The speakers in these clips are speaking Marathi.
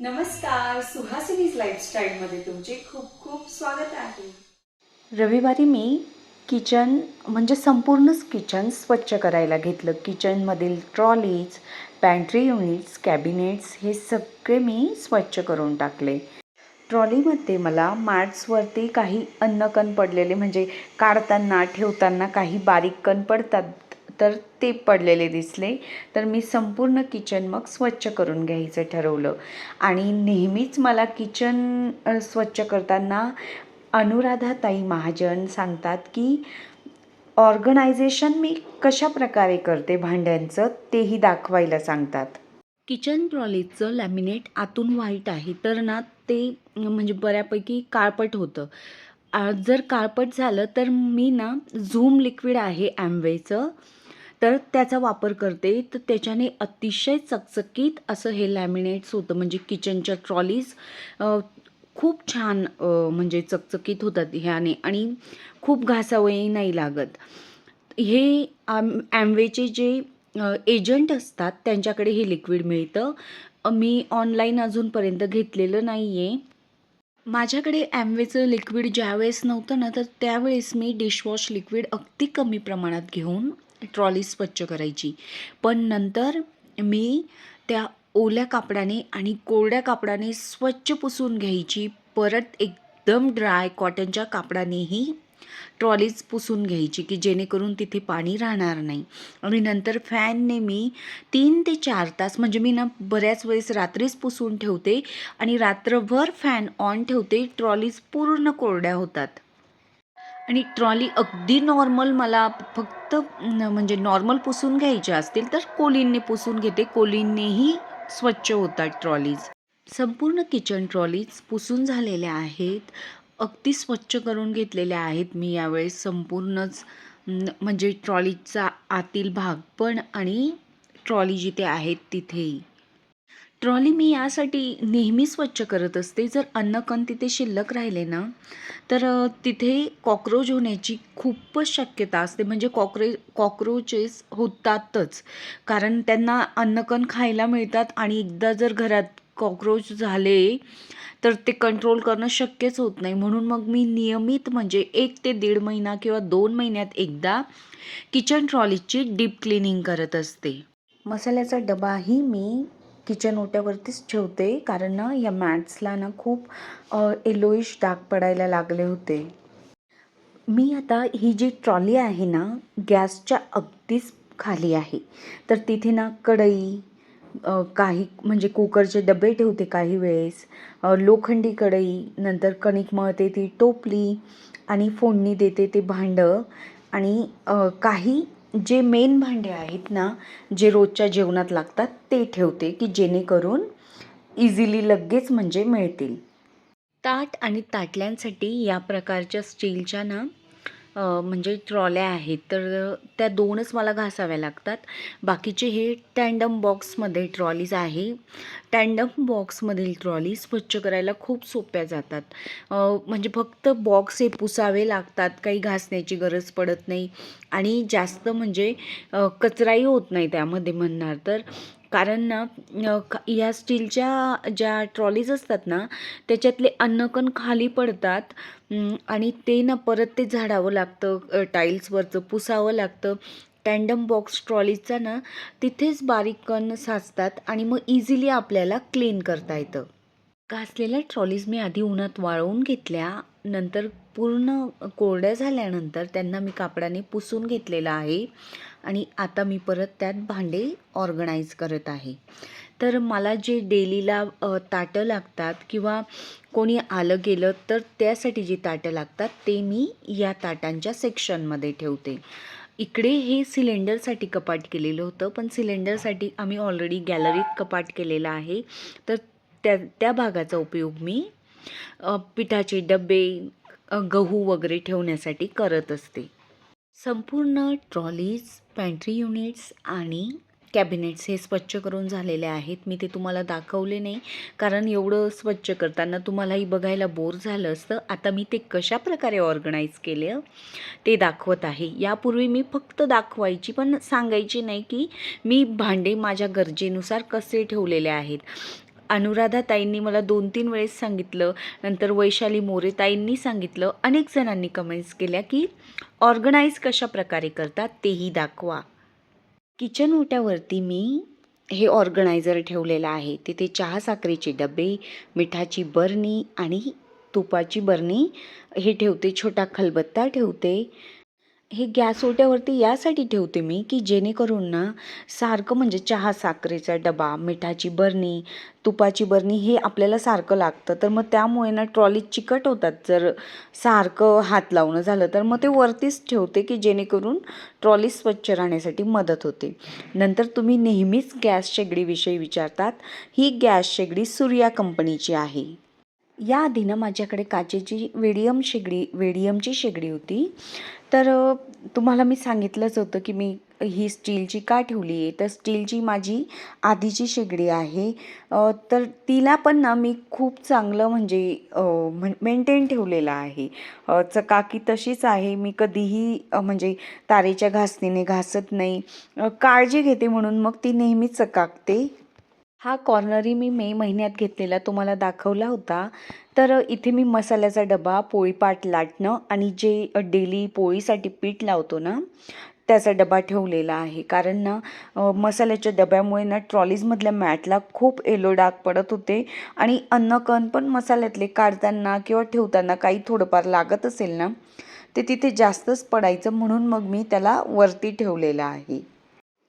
नमस्कार सुहासिनीज लाईफस्टाईलमध्ये तुमचे खूप खूप स्वागत आहे. रविवारी मी किचन म्हणजे संपूर्णच किचन स्वच्छ करायला घेतलं. किचनमधील ट्रॉलीज पॅन्ट्री युनिट्स कॅबिनेट्स हे सगळे मी स्वच्छ करून टाकले. ट्रॉलीमध्ये मला मॅट्सवरती काही अन्नकण पडलेले म्हणजे काढताना ठेवताना काही बारीक कण पडतात. तर ते पडलेले दिसले. तर मी संपूर्ण किचन मग स्वच्छ करून घ्यायचं ठरवलं. आणि नेहमीच मला किचन स्वच्छ करताना अनुराधाताई महाजन सांगतात की ऑर्गनायझेशन मी कशा प्रकारे करते भांड्यांचं तेही दाखवायला सांगतात. किचन ट्रॉलीचं लॅमिनेट आतून व्हाईट आहे. तर ना ते म्हणजे बऱ्यापैकी काळपट होतं. जर काळपट झालं तर मी ना झूम लिक्विड आहे ॲमवेचं तर त्याचा वापर करते. तर त्याच्याने अतिशय चकचकीत असं हे लॅमिनेट्स होतं. म्हणजे किचनच्या ट्रॉलीज खूप छान म्हणजे चकचकीत होतात ह्याने. आणि खूप घासावही नाही लागत. हे आम ॲम्वेचे जे एजंट असतात त्यांच्याकडे हे लिक्विड मिळतं. मी ऑनलाईन अजूनपर्यंत घेतलेलं नाही आहे माझ्याकडे ॲम्वेचं लिक्विड ज्यावेळेस नव्हतं ना तर त्यावेळेस मी डिशवॉश लिक्विड अगदी कमी प्रमाणात घेऊन ट्रॉली स्वच्छ करायची. पण नंतर मी त्या ओल्या कापडाने आणि कोरड्या कापडाने स्वच्छ पुसून घ्यायची. परत एकदम ड्राय कॉटनच्या कापडानेही ट्रॉलीज पुसून घ्यायची की जेणेकरून तिथे पाणी राहणार नाही. आणि नंतर फॅनने मी तीन ते चार तास म्हणजे मी ना बऱ्याच वेळेस रात्रीच पुसून ठेवते आणि रात्रभर फॅन ऑन ठेवते ट्रॉलीज पूर्ण कोरड्या होतात. आणि ट्रॉली अगदी नॉर्मल मला फक्त म्हणजे नॉर्मल पुसून घ्यायच्या असतील तर कोलिनने पुसून घेते. कोलिननेही स्वच्छ होतात ट्रॉलीज. संपूर्ण किचन ट्रॉलीज पुसून झालेल्या आहेत. अगदी स्वच्छ करून घेतलेल्या आहेत मी यावेळेस. संपूर्णच म्हणजे ट्रॉलीचा आतील भाग पण आणि ट्रॉली जिथे आहेत तिथेही. ट्रॉली मी यासाठी नेहमी स्वच्छ करत असते. जर अन्नकण तिथे शिल्लक राहिले ना तर तिथे कॉक्रोच होण्याची खूपच शक्यता असते. म्हणजे कॉक्रे कॉक्रोचेस होतातच. कारण त्यांना अन्नकण खायला मिळतात आणि एकदा जर घरात कॉक्रोच झाले तर ते कंट्रोल करणं शक्यच होत नाही. म्हणून मग मी नियमित म्हणजे एक ते दीड महिना किंवा दोन महिन्यात एकदा किचन ट्रॉलीची डीप क्लिनिंग करत असते. मसाल्याचा डबाही मी किचन ओट्यावरतीच ठेवते कारण ना या मॅट्सला ना खूप येलोइश डाग पडायला लागले होते. मी आता ही जी ट्रॉली आहे ना गॅसच्या अगदीच खाली आहे. तर तिथे ना कढई काही म्हणजे कुकरचे डबे ठेवते काही वेळेस लोखंडी कढई नंतर कणिक मळते ती टोपली आणि फोडणी देते ते भांडं आणि काही जे मेन भांडे आहेत ना जे रोजच्या जेवणात लागतात ते ठेवते की जेणेकरून इझिली लगेच म्हणजे मिळतील. ताट आणि ताटल्यांसाठी या प्रकारच्या स्टीलच्या ना म्हणजे ट्रॉल्या आहेत तर त्या दोनच मला घासाव्या लागतात. बाकीचे हे टँडम बॉक्समध्ये ट्रॉलीज आहे. टँडम बॉक्समधील ट्रॉली स्वच्छ करायला खूप सोप्या जातात. म्हणजे फक्त बॉक्स हे पुसावे लागतात काही घासण्याची गरज पडत नाही. आणि जास्त म्हणजे कचराही होत नाही त्यामध्ये म्हणणार तर. कारण ना ह्या या स्टीलच्या ज्या ट्रॉलीज असतात ना त्याच्यातले अन्नकण खाली पडतात. आणि ते ना परत ते झाडावं लागतं टाईल्सवरचं पुसावं लागतं. टँडम बॉक्स ट्रॉलीचा ना तिथेच बारीक कण साचतात आणि मग इझिली आपल्याला क्लीन करता येतं. घासलेल्या ट्रॉलीज मी आधी उन्हात वाळवून घेतल्या नंतर पूर्ण कोरड्या झाल्यानंतर त्यांना मी कापडाने पुसून घेतलेलं आहे. आणि आता मी परत त्यात भांडे ऑर्गनाईज करत आहे. तर मला जे डेलीला ताटं लागतात किंवा कोणी आलं गेलं तर त्यासाठी जी ताटं लागतात ते मी या ताटांच्या सेक्शनमध्ये ठेवते. इकडे हे सिलेंडरसाठी कपाट केलेलं होतं पण सिलेंडरसाठी आम्ही ऑलरेडी गॅलरीत कपाट केलेलं आहे. तर त्या त्या भागाचा उपयोग मी पिठाचे डबे गहू वगैरे ठेवण्यासाठी करत असते. संपूर्ण ट्रॉलीज पॅन्ट्री युनिट्स आणि कॅबिनेट्स हे स्वच्छ करून झालेले आहेत. मी ते तुम्हाला दाखवले नाही कारण एवढं स्वच्छ करताना तुम्हालाही बघायला बोर झालं असतं. आता मी ते कशा प्रकारे ऑर्गनाईज केलं ते दाखवत आहे. यापूर्वी मी फक्त दाखवायची पण सांगायची नाही की मी भांडे माझ्या गरजेनुसार कसे ठेवलेले आहेत. अनुराधाताईंनी मला दोन तीन वेळेस सांगितलं. नंतर वैशाली मोरेताईंनी सांगितलं. अनेक जणांनी कमेंट्स केल्या की ऑर्गनाईज कशा प्रकारे करतात तेही दाखवा. किचन ओट्यावरती मी हे ऑर्गनायझर ठेवलेलं आहे. तिथे चहा साखरेचे डबे मिठाची बरणी आणि तुपाची बरणी हे ठेवते. छोटा खलबत्ता ठेवते. हे गॅस ओट्यावरती यासाठी ठेवते मी की जेणेकरून ना सारखं म्हणजे चहा साखरेचा डबा मिठाची बरणी तुपाची बरणी हे आपल्याला सारखं लागतं. तर मग त्यामुळे ना ट्रॉली चिकट होतात. जर सारखं हात लावणं झालं तर मग ते वरतीच ठेवते की जेणेकरून ट्रॉली स्वच्छ राहण्यासाठी मदत होते. नंतर तुम्ही नेहमीच गॅस शेगडीविषयी विचारतात. ही गॅस शेगडी सूर्या कंपनीची आहे. या आधी ना माझ्याकडे काचेची वेडियम शेगडी वेडियमची शेगडी होती. तर तुम्हाला मी सांगितलंच होतं की मी ही स्टीलची का ठेवली आहे? तर स्टीलची माझी आधीची शेगडी आहे. तर तिला पण ना मी खूप चांगलं म्हणजे मेंटेन ठेवलेलं आहे. चकाकी तशीच आहे. मी कधीही म्हणजे तारेच्या घासणीने घासत नाही. काळजी घेते म्हणून मग ती नेहमी चकाकते. हा कॉर्नरी मी मे महिन्यात घेतलेला तुम्हाला दाखवला होता. तर इथे मी मसाल्याचा डबा पोळीपाट लाटणं आणि जे डेली पोळीसाठी पीठ लावतो ना त्याचा डबा ठेवलेला आहे. कारण ना मसाल्याच्या डब्यामुळे ना ट्रॉलीजमधल्या मॅटला खूप येलो डाग पडत होते आणि अन्नकण पण मसाल्यातले काढताना किंवा ठेवताना काही थोडंफार लागत असेल ना ते तिथे जास्तच पडायचं म्हणून मग मी त्याला वरती ठेवलेलं आहे.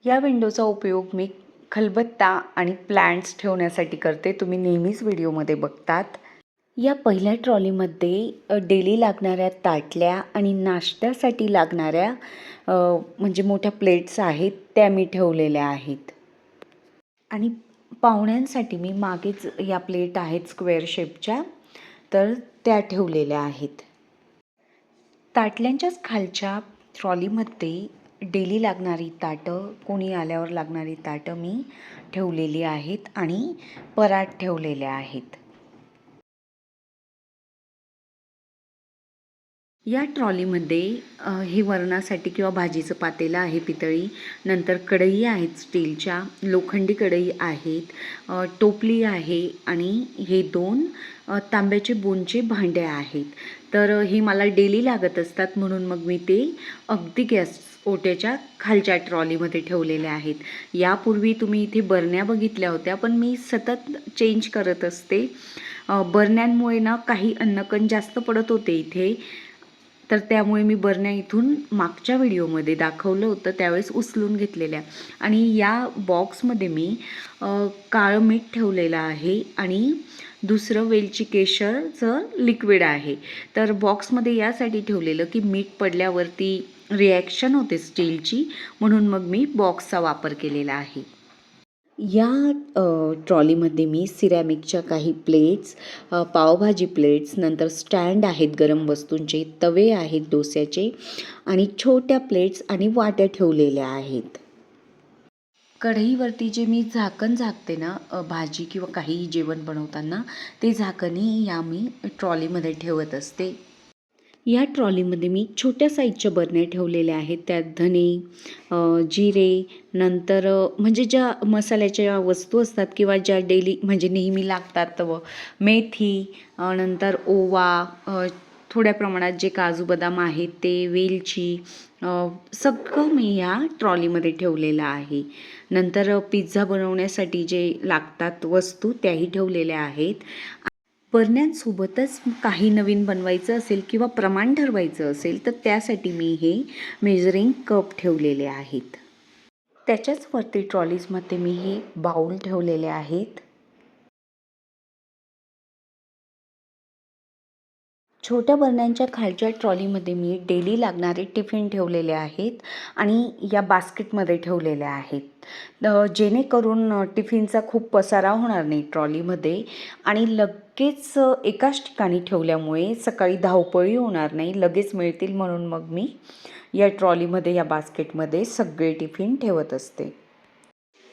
या विंडोचा उपयोग मी खलबत्ता आणि प्लांट्स ठेवण्यासाठी करते. तुम्ही नेहमीच व्हिडिओमध्ये बघतात. या पहिल्या ट्रॉलीमध्ये डेली लागणाऱ्या ताटल्या आणि नाश्त्यासाठी लागणाऱ्या म्हणजे मोठ्या प्लेट्स आहेत त्या मी ठेवलेल्या आहेत. आणि पाहुण्यांसाठी मी मागेच या प्लेट आहेत स्क्वेअर शेपच्या तर त्या ठेवलेल्या आहेत. ताटल्यांच्याच खालच्या ट्रॉलीमध्ये डेली लागणारी ताटं कोणी आल्यावर लागणारी ताटं मी ठेवलेली आहेत आणि परात ठेवलेल्या आहेत. या ट्रॉलीमध्ये हे वरणासाठी किंवा भाजीचं पातेलं आहे पितळी नंतर कढई आहेत स्टीलच्या लोखंडी कढई आहेत टोपली आहे आणि हे दोन तांब्याचे बोनचे भांडे आहेत. तर हे मला डेली लागत असतात म्हणून मग मी ते अगदी गॅस ओट्याच्या खालच्या ट्रॉलीमध्ये ठेवलेल्या आहेत. यापूर्वी तुम्ही इथे बरण्या बघितल्या होत्या पण मी सतत चेंज करत असते. बरण्यांमुळे ना काही अन्नकण जास्त पडत होते इथे. तर त्यामुळे मी बरण्या इथून मागच्या व्हिडिओमध्ये दाखवलं होतं त्यावेळेस उचलून घेतलेल्या. आणि या बॉक्समध्ये मी काळं मीठ ठेवलेलं आहे आणि दुसरं वेलची केशरचं लिक्विड आहे. तर बॉक्समध्ये यासाठी ठेवलेलं की मीठ पडल्यावरती रिॲक्शन होते स्टीलची म्हणून मग मी बॉक्सचा वापर केलेला आहे. या ट्रॉलीमध्ये मी सिरॅमिकच्या काही प्लेट्स पावभाजी प्लेट्स नंतर स्टँड आहेत गरम वस्तूंचे तवे आहेत डोस्याचे आणि छोट्या प्लेट्स आणि वाट्या ठेवलेल्या आहेत. कढईवरती जे मी झाकण झाकते ना भाजी किंवा काही जेवण बनवताना ते झाकणही या मी ट्रॉलीमध्ये ठेवत असते. या ट्रॉलीमध्ये मी छोट्या साईजच्या बरण्या ठेवलेल्या आहेत. त्यात धने जिरे नंतर म्हणजे ज्या मसाल्याच्या वस्तू असतात किंवा ज्या डेली म्हणजे नेहमी लागतात व मेथी नंतर ओवा थोड्या प्रमाणात जे काजू बदाम आहेत ते वेलची सगळं मी ह्या ट्रॉलीमध्ये ठेवलेलं आहे. नंतर पिझ्झा बनवण्यासाठी जे लागतात वस्तू त्याही ठेवलेल्या आहेत. बरण्यांसोबतच काही नवीन बनवायचं असेल किंवा प्रमाण ठरवायचं असेल तर त्यासाठी मी हे मेजरिंग कप ठेवलेले आहेत. त्याच्याच वरती ट्रॉलीजमध्ये मी हे बाऊल ठेवलेले आहेत. छोट्या बरण्यांच्या खालच्या ट्रॉलीमध्ये मी डेली लागणारे टिफिन ठेवलेले आहेत आणि या बास्केटमध्ये ठेवलेले आहेत. जेणेकरून टिफिनचा खूप पसारा होणार नाही ट्रॉलीमध्ये आणि लगेच एकाच ठिकाणी ठेवल्यामुळे सकाळी धावपळी होणार नाही लगेच मिळतील म्हणून मग मी या ट्रॉलीमध्ये या बास्केटमध्ये सगळे टिफिन ठेवत असते.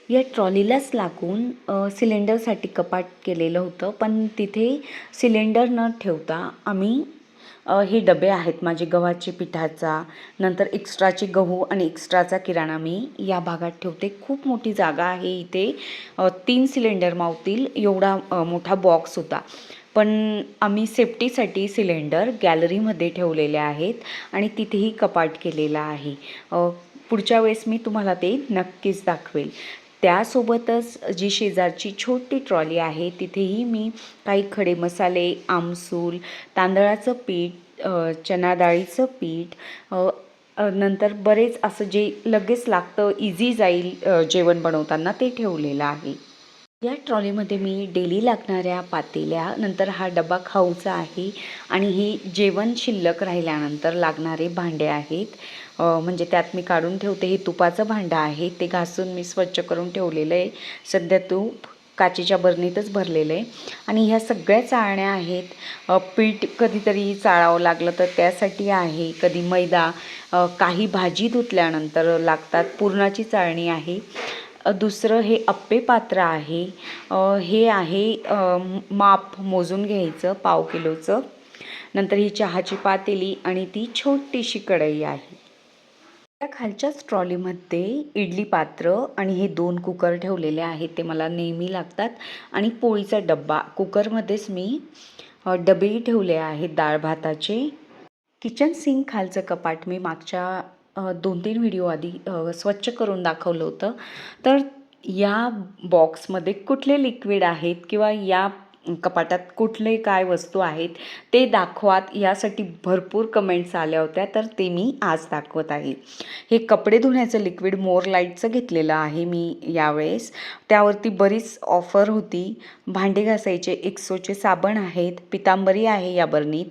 या ट्रॉलीलाच लागून सिलेंडरसाठी कपाट केलेलं होतं पण तिथे सिलेंडर न ठेवता आम्ही हे डबे आहेत माझे गव्हाचे पिठाचा नंतर एक्स्ट्राचे गहू आणि एक्स्ट्राचा किराणा मी या भागात ठेवते. खूप मोठी जागा आहे इथे. तीन सिलेंडर मावतील एवढा मोठा बॉक्स होता. पण आम्ही सेफ्टीसाठी सिलेंडर गॅलरीमध्ये ठेवलेले आहेत आणि तिथेही कपाट केलेला आहे. पुढच्या वेळेस मी तुम्हाला ते नक्कीच दाखवेल. त्यासोबतच जी शेजारची छोटी ट्रॉली आहे तिथेही मी काही खडे मसाले आमसूल तांदळाचं पीठ चणाडाळीचं चना डाळीचं पीठ नंतर बरेच असं जे लगेच लागतं इझी जाईल जेवण बनवताना ते ठेवलेलं आहे. या ट्रॉलीमध्ये मी डेली लागणाऱ्या पातेल्या नंतर हा डबा खाऊचा आहे आणि हे जेवण शिल्लक राहिल्यानंतर लागणारे भांडे आहेत. म्हणजे त्यात मी काढून ठेवते. हे तुपाचं भांडं आहे. ते घासून मी स्वच्छ करून ठेवलेलं आहे. सध्या तूप काचेच्या बरणीतच भरलेलं आहे. आणि ह्या सगळ्या चाळण्या आहेत. पीठ कधीतरी चाळावं लागलं तर त्यासाठी आहे. कधी मैदा काही भाजी धुतल्यानंतर लागतात. पुरणाची चाळणी आहे. दुसरं हे अप्पे पात्र आहे. हे आहे माप मोजून घ्यायचं पाव किलोचं. नंतर ही चहाची पातेली आणि ती छोटीशी कढई आहे. त्या खालच्याच ट्रॉलीमध्ये इडली पात्र आणि हे दोन कुकर ठेवलेले आहेत ते मला नेहमी लागतात. आणि पोळीचा डब्बा कुकरमध्येच मी डबेही ठेवले आहेत डाळ भाताचे. किचन सिंक खालचं कपाट मी मागच्या दोन तीन व्हिडिओ आधी स्वच्छ करून दाखवलं होतं. तर या बॉक्समध्ये कुठले लिक्विड आहेत किंवा या कपाटात कुठले काय वस्तू आहेत ते दाखवात. यासाठी भरपूर कमेंट्स आल्या होत्या तर ते मी आज दाखवत आहे. हे कपडे धुण्याचं लिक्विड मोर लाईटचं घेतलेलं आहे मी यावेळेस. त्यावरती बरीच ऑफर होती. भांडे घासायचे एक्सोचे साबण आहेत पितांबरी आहे या बरणीत.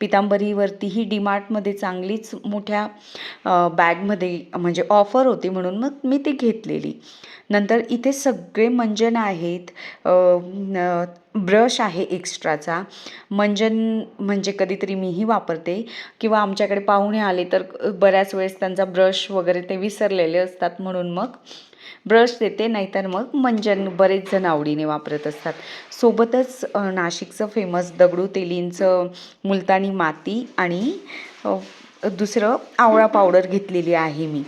पितांबरीवरती ही डीमार्टमध्ये चांगलीच मोठ्या बॅगमध्ये म्हणजे ऑफर होती म्हणून मग मी ती घेतलेली. नंतर इथे सगळे मंजन आहेत ब्रश आहे एक्स्ट्राचा. मंजन म्हणजे कधीतरी मीही वापरते किंवा आमच्याकडे पाहुणे आले तर बऱ्याच वेळेस त्यांचा ब्रश वगैरे ते विसरलेले असतात म्हणून मग ब्रश देते नाहीतर मग मंजन बरेच जण आवडीने वापरत असतात. सोबतच नाशिकचं फेमस दगडू तेलींचं मुलतानी माती आणि दुसरं आवळा पावडर घेतलेली आहे मी.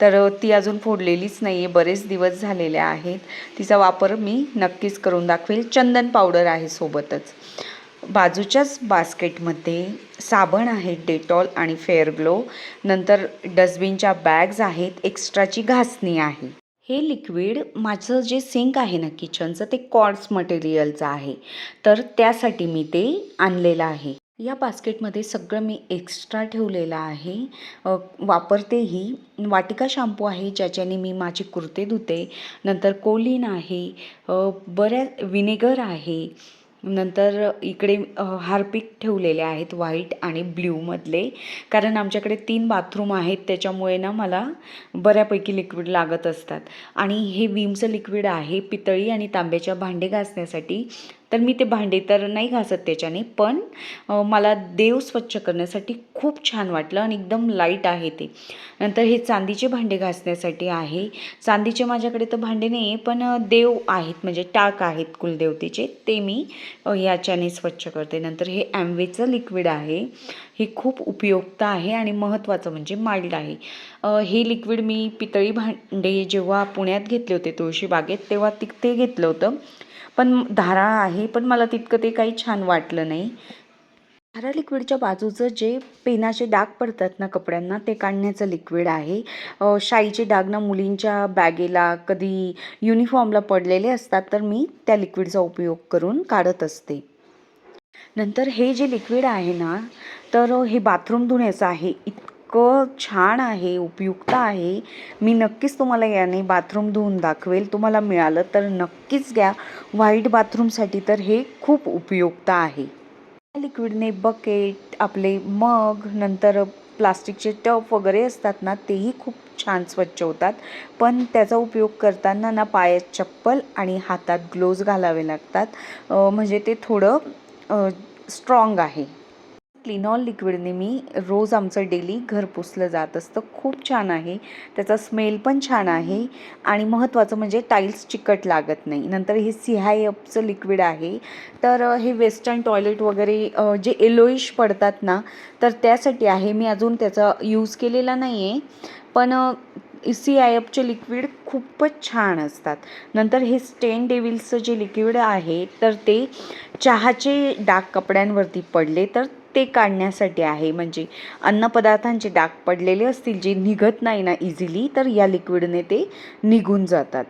तर ती अजून फोडलेलीच नाही आहे बरेच दिवस झालेले आहेत. तिचा वापर मी नक्कीच करून दाखवेल. चंदन पावडर आहे सोबतच. बाजूच्याच बास्केटमध्ये साबण आहेत डेटॉल आणि फेअर ग्लो. नंतर डस्टबिनच्या बॅग्ज आहेत एक्स्ट्राची घासणी आहे. हे लिक्विड माझं जे सिंक आहे ना किचनचं ते कॉर्ड्स मटेरियलचं आहे. तर त्यासाठी मी ते आणलेलं आहे. या बास्केटमध्ये सगळं मी एक्स्ट्रा ठेवलेलं आहे. वापरतेही वाटिका शॅम्पू आहे ज्याच्याने मी माझी कुर्ते धुते. नंतर कोलिन आहे. बऱ्या विनेगर आहे. नंतर इकडे हार्पिक ठेवलेले आहेत व्हाईट आणि ब्ल्यूमधले कारण आमच्याकडे तीन बाथरूम आहेत त्याच्यामुळे ना मला बऱ्यापैकी लिक्विड लागत असतात. आणि हे विमचं लिक्विड आहे पितळी आणि तांब्याच्या भांडे घासण्यासाठी. तर मी ते भांडे तर नाही घासत त्याच्याने पण मला देव स्वच्छ करण्यासाठी खूप छान वाटलं आणि एकदम लाइट आहे ते. नंतर हे चांदीचे भांडे घासण्यासाठी आहे. चांदीचे माझ्याकडे तर भांडे नाही आहे पण देव आहेत म्हणजे टाक आहेत कुलदेवतेचे ते मी याच्याने स्वच्छ करते. नंतर हे ॲम्वेचं लिक्विड आहे. हे खूप उपयुक्त आहे आणि महत्त्वाचं म्हणजे माइल्ड आहे. हे लिक्विड मी पितळी भांडे जेव्हा पुण्यात घेतले होते तुळशीबागेत तेव्हा तिथे ते घेतलं होतं. पण धारा आहे पण मला तितकं ते काही छान वाटलं नाही. धारा लिक्विडच्या बाजूचं जे पेनाचे डाग पडतात ना कपड्यांना ते काढण्याचं लिक्विड आहे. शाईचे डाग ना मुलींच्या बॅगेला कधी युनिफॉर्मला पडलेले असतात तर मी त्या लिक्विडचा उपयोग करून काढत असते. नंतर हे जे लिक्विड आहे ना तर हे बाथरूम धुण्याचं आहे. इतकं छान आहे उपयुक्त आहे. मी नक्कीच तुम्हाला याने बाथरूम धुवून दाखवेल. तुम्हाला मिळालं तर नक्कीच घ्या. व्हाईट बाथरूमसाठी तर हे खूप उपयुक्त आहे. या लिक्विडने बकेट आपले मग नंतर प्लास्टिकचे टप वगैरे असतात ना तेही खूप छान स्वच्छ होतात. पण त्याचा उपयोग करताना ना पायात चप्पल आणि हातात ग्लोव्ज घालावे लागतात. म्हणजे ते थोडं स्ट्रॉंग आहे. क्लिनॉल लिक्विडने मी रोज आमचं डेली घर पुसलं जात असतं. खूप छान आहे. त्याचा स्मेल पण छान आहे आणि महत्त्वाचं म्हणजे टाईल्स चिकट लागत नाही. नंतर हे सिहायपचं लिक्विड आहे. तर हे वेस्टर्न टॉयलेट वगैरे जे एलोइश पडतात ना तर त्यासाठी आहे. मी अजून त्याचा यूज केलेला नाही आहे पण सी आय एफचे लिक्विड खूपच छान असतात. नंतर हे स्टेन डेव्हिल्सचं जे लिक्विड आहे तर ते चहाचे डाग कपड्यांवरती पडले. तर ते काढण्यासाठी आहे. म्हणजे अन्नपदार्थांचे डाग पडलेले असतील जे निघत नाही ना इझिली तर या लिक्विडने ते निघून जातात.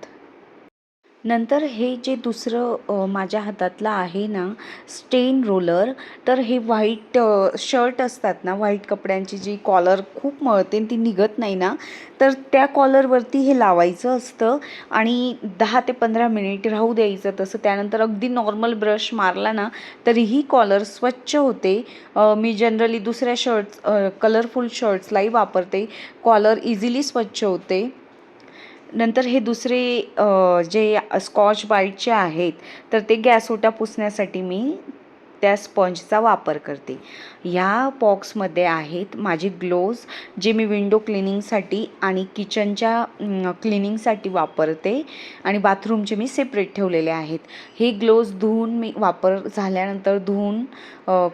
नंतर हे जे दुसरं माझ्या हातातलं आहे ना स्टेन रोलर तर हे व्हाईट शर्ट असतात ना व्हाईट कपड्यांची जी कॉलर खूप मळते ती निघत नाही ना तर त्या कॉलरवरती हे लावायचं असतं आणि दहा ते पंधरा मिनिट राहू द्यायचं तसं. त्यानंतर अगदी नॉर्मल ब्रश मारला ना तरीही कॉलर स्वच्छ होते. मी जनरली दुसऱ्या शर्ट्स कलरफुल शर्ट्सलाही वापरते. कॉलर इझिली स्वच्छ होते. नंतर हे दुसरे जे स्कॉच बाईटचे आहेत तर ते गॅसोटा पुसण्यासाठी मी त्या स्पंजचा वापर करते. ह्या बॉक्समध्ये आहेत माझे ग्लोव्ज जे मी विंडो क्लिनिंगसाठी आणि किचनच्या क्लिनिंगसाठी वापरते आणि बाथरूमचे मी सेपरेट ठेवलेले आहेत. हे ग्लोव्ज धुवून मी वापर झाल्यानंतर धुवून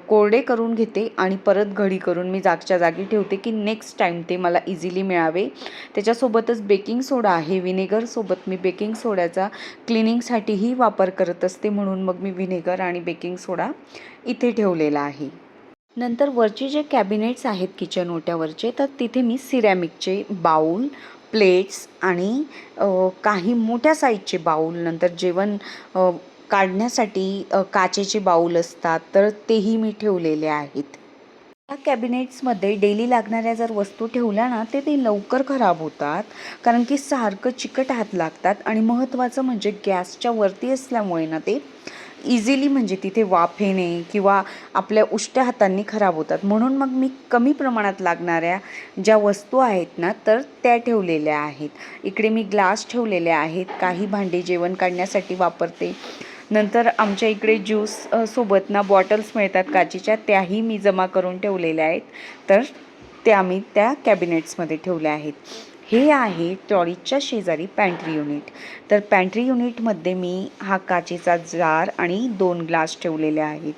कोरडे करून घेते आणि परत घडी करून मी जागच्या जागी ठेवते की नेक्स्ट टाईम ते मला इझिली मिळावे. त्याच्यासोबतच बेकिंग सोडा आहे. विनेगरसोबत मी बेकिंग सोड्याचा क्लिनिंगसाठीही वापर करत असते म्हणून मग मी विनेगर आणि बेकिंग सोडा इथे ठेवलेला आहे. नंतर वरचे जे कॅबिनेट्स आहेत किचन ओट्यावरचे तर तिथे मी सिरॅमिकचे बाऊल प्लेट्स आणि काही मोठ्या साईजचे बाऊल नंतर जेवण काढण्यासाठी काचेचे बाऊल असतात तर तेही मी ठेवलेले आहेत. या कॅबिनेट्समध्ये डेली लागणाऱ्या जर वस्तू ठेवल्या ना ते ते लवकर खराब होतात कारण की सारखं चिकट हात लागतात आणि महत्त्वाचं म्हणजे गॅसच्या वरती असल्यामुळे ना ते इझिली म्हणजे तिथे वाफेने किंवा आपल्या उष्ट्या हातांनी खराब होतात. म्हणून मग मी कमी प्रमाणात लागणाऱ्या ज्या वस्तू आहेत ना तर त्या ठेवलेल्या आहेत. इकडे मी ग्लास ठेवलेले आहेत. काही भांडी जेवण काढण्यासाठी वापरते. नंतर आमच्या इकडे ज्यूस सोबत ना बॉटल्स मिळतात काचेच्या त्याही मी जमा करून ठेवलेल्या आहेत. तर त्या मी त्या कॅबिनेट्समध्ये ठेवल्या आहेत. हे आहे टॉरीजच्या शेजारी पॅन्ट्री युनिट तर पॅन्ट्री युनिटमध्ये मी हा काचेचा जार आणि दोन ग्लास ठेवलेले आहेत.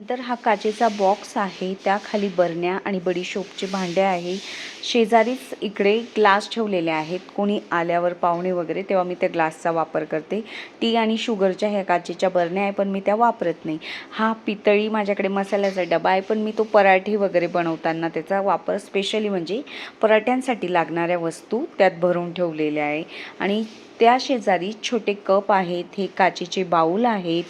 नंतर हा काचेचा बॉक्स आहे त्याखाली बरण्या आणि बडीशोपचे भांडे आहे. शेजारीच इकडे ग्लास ठेवलेले आहेत. कोणी आल्यावर पाहुणे वगैरे तेव्हा मी त्या ग्लासचा वापर करते. टी आणि शुगरच्या ह्या काचेच्या बरण्या आहे पण मी त्या वापरत नाही. हा पितळी माझ्याकडे मसाल्याचा डबा आहे पण मी तो पराठे वगैरे बनवताना त्याचा वापर स्पेशली म्हणजे पराठ्यांसाठी लागणाऱ्या वस्तू त्यात भरून ठेवलेल्या आहे. आणि त्या शेजारी छोटे कप आहेत हे काचेचे बाऊल आहेत.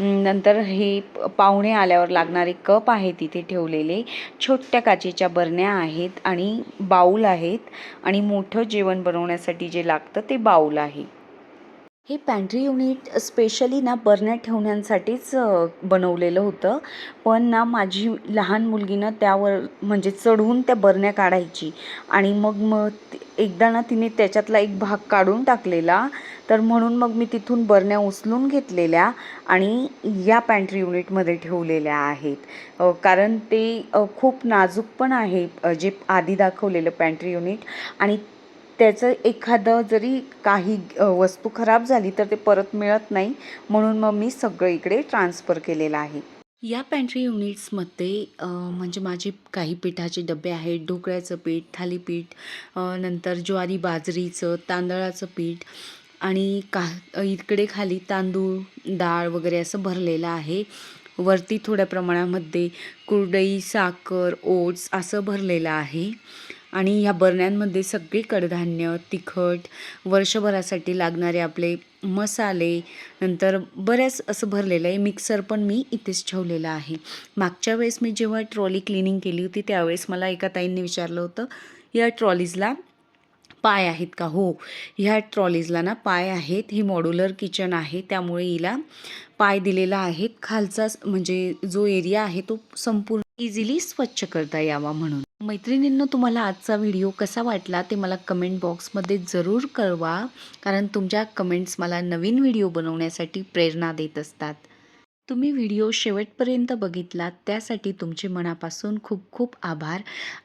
नंतर हे पाहुणे आल्यावर लागणारे कप आहेत तिथे ठेवलेले. छोट्या काचेच्या बरण्या आहेत आणि बाऊल आहेत. आणि मोठं जेवण बनवण्यासाठी जे लागतं ते बाऊल आहे. हे पॅन्ट्री युनिट स्पेशली ना बरण्या ठेवण्यासाठीच बनवलेलं होतं. पण ना माझी लहान मुलगी ना त्यावर म्हणजे चढून त्या बरण्या काढायची. आणि मग मग एकदा ना तिने त्याच्यातला एक भाग काढून टाकलेला. तर म्हणून मग मी तिथून बरण्या उचलून घेतलेल्या आणि या पॅन्ट्री युनिटमध्ये ठेवलेल्या आहेत. कारण ते खूप नाजूक पण आहे जे आधी दाखवलेलं पॅन्ट्री युनिट आणि त्याचं एखादं जरी काही वस्तू खराब झाली तर ते परत मिळत नाही. म्हणून मग मी सगळं इकडे ट्रान्सफर केलेलं आहे. या पॅन्ट्री युनिट्समध्ये म्हणजे माझे काही पिठाचे डबे आहेत. ढोकळ्याचं पीठ थालीपीठ नंतर ज्वारी बाजरीचं तांदळाचं पीठ आणि का इकडे खाली तांदूळ डाळ वगैरे असं भरलेलं आहे. वरती थोड्या प्रमाणामध्ये कुरडई साखर ओट्स असं भरलेलं आहे. आणि ह्या बरण्यांमध्ये सगळे कडधान्य तिखट वर्षभरासाठी लागणारे आपले मसाले नंतर बऱ्याच असं भरलेलं आहे. मिक्सर पण मी इथेच ठेवलेलं आहे. मागच्या वेळेस मी जेव्हा ट्रॉली क्लिनिंग केली होती त्यावेळेस मला एका ताईंनी विचारलं होतं या ट्रॉलीजला पाय आहेत का? हो ह्या ट्रॉलीजला ना पाय आहेत. ही मॉड्युलर किचन आहे. त्यामुळे हिला पाय दिलेला आहे. खालचा म्हणजे जो एरिया आहे तो संपूर्ण इझिली स्वच्छ करता यावा म्हणून. मैत्रिणींनो तुम्हाला आजचा व्हिडिओ कसा वाटला ते मला कमेंट बॉक्समध्ये जरूर कळवा. कारण तुमच्या कमेंट्स मला नवीन व्हिडिओ बनवण्यासाठी प्रेरणा देत असतात. तुम्ही व्हिडिओ शेवटपर्यंत बघितला त्यासाठी तुमचे मनापासून खूप खूप आभार.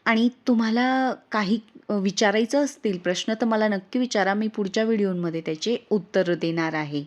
आणि तुम्हाला काही विचारायचं असतील प्रश्न तर मला नक्की विचारा. मी पुढच्या व्हिडिओमध्ये त्याचे उत्तर देणार आहे.